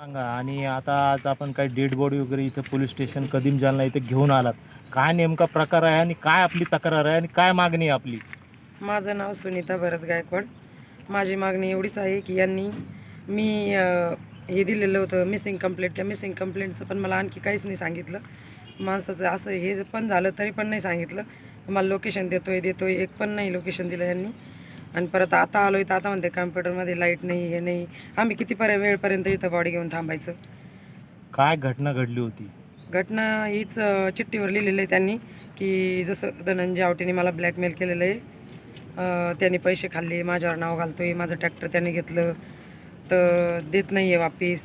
सांगा. आणि आता आज आपण काही डेड बॉडी वगैरे इथं पोलीस स्टेशन कदीम जालना इथं घेऊन आलात. काय नेमका प्रकार आहे आणि काय आपली तक्रार आहे आणि काय मागणी आहे आपली? माझं नाव सुनीता भरत गायकवाड. माझी मागणी एवढीच आहे की यांनी मी अ, हे दिलेलं होतं मिसिंग कंप्लेंट त्या मिसिंग कंप्लेंटचं पण मला आणखी काहीच नाही सांगितलं. माणसाचं असं हे पण झालं तरी पण नाही सांगितलं. मला लोकेशन देतोय देतोय एक पण नाही लोकेशन दिलं यांनी. आणि परत आता आलो तर आता म्हणते कम्प्युटरमध्ये लाइट नाही हे नाही. आम्ही किती पर्य वेळपर्यंत इथं बॉडी घेऊन थांबायचं? काय घटना घडली होती? घटना हीच अ, चिठ्ठीवर लिहिलेलं आहे त्यांनी की जसं धनंजय आवटेने मला ब्लॅकमेल केलेलं आहे. अ, त्यांनी पैसे खाल्ले माझ्यावर नाव घालतोय माझं ट्रॅक्टर त्यांनी घेतलं तर देत नाही आहे वापिस.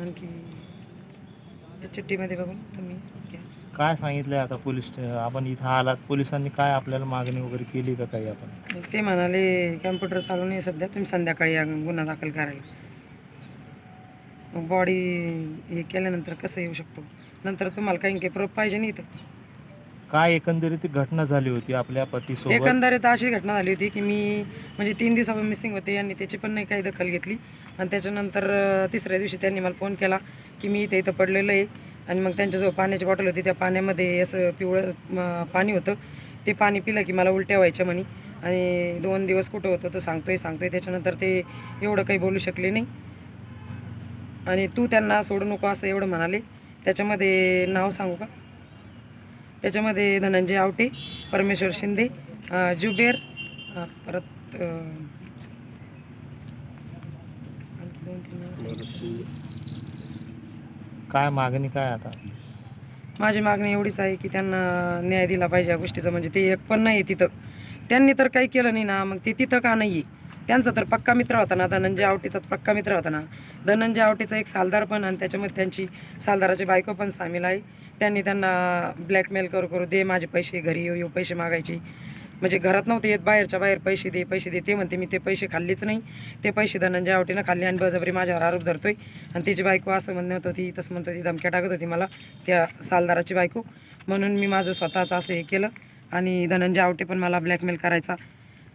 आणखी त्या चिठ्ठीमध्ये बघून तुम्ही घ्या. काय सांगितलं आता पोलीस आपण इथं आलात पोलिसांनी काय आपल्याला मागणी वगैरे केली का काही आपण? ते म्हणाले कॅम्प्युटर चालू नाही सध्या तुम्ही संध्याकाळी या गुन्हा दाखल करायला. मग बॉडी हे केल्यानंतर कसं येऊ शकतो? नंतर तुम्हाला काही काही प्रूफ पाहिजे नाही इथं. काय एकंदरीत ती घटना झाली होती आपल्या पतीसोबत? एकंदरीत अशी घटना झाली होती की मी म्हणजे तीन दिवसापासून मिसिंग होते यांनी त्याची पण नाही काही दखल घेतली. आणि त्याच्यानंतर अं, तिसऱ्या दिवशी त्यांनी मला फोन केला की मी इथे इथं पडलेलं आहे. आणि मग त्यांच्याजवळ पाण्याची बॉटल होती त्या पाण्यामध्ये असं पिवळं पाणी होतं. ते पाणी पिलं की मला उलट्या व्हायच्या म्हणे. आणि दोन दिवस कुठं होतं तो सांगतोय सांगतोय. त्याच्यानंतर ते एवढं काही बोलू शकले नाही. आणि तू त्यांना सोडू नको असं एवढं म्हणाले. त्याच्यामध्ये नाव सांगू का? त्याच्यामध्ये धनंजय आवटे परमेश्वर शिंदे जुबेर परत आणखी दोन तीन काय मागणी काय आता? माझी मागणी एवढीच आहे की त्यांना न्याय दिला पाहिजे या गोष्टीचा. म्हणजे ते एक पण नाही आहे तिथं. त्यांनी तर काही केलं नाही ना मग ते तिथं का नाही आहे त्यांचा तर पक्का मित्र होता ना धनंजय आवटीचा पक्का मित्र होता ना. धनंजय आवटीचा एक सालदार पण आणि त्याच्यामध्ये त्यांची सालदाराची बायको पण सामील आहे. त्यांनी त्यांना ब्लॅकमेल करू करू दे माझे पैसे घरी येऊ येऊ पैसे मागायचे. म्हणजे घरात नव्हते येत बाहेरच्या बाहेर पैसे दे पैसे दे ते म्हणते मी ते पैसे खाल्लेच नाही. ते पैसे धनंजय आवटेनं खाल्ले आणि बळजबरी माझ्यावर आरोप धरतोय. आणि त्याची बायको असं म्हणत होती तसं म्हणत होती धमक्या टाकत होती मला त्या सालदाराची बायको. म्हणून मी माझं स्वतःचं असं हे केलं आणि धनंजय आवटे पण मला ब्लॅकमेल करायचा.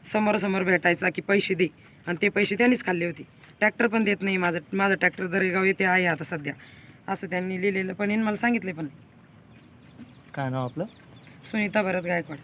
समोरासमोर भेटायचा की पैसे दे. आणि ते पैसे त्यांनीच खाल्ले होते. ट्रॅक्टर पण देत नाही माझं माझं ट्रॅक्टर दरेगाव येथे आहे आता सध्या. असं त्यांनी लिहिलेलं पण मला सांगितले पण काय नाव आपलं? सुनीता भरत गायकवाड.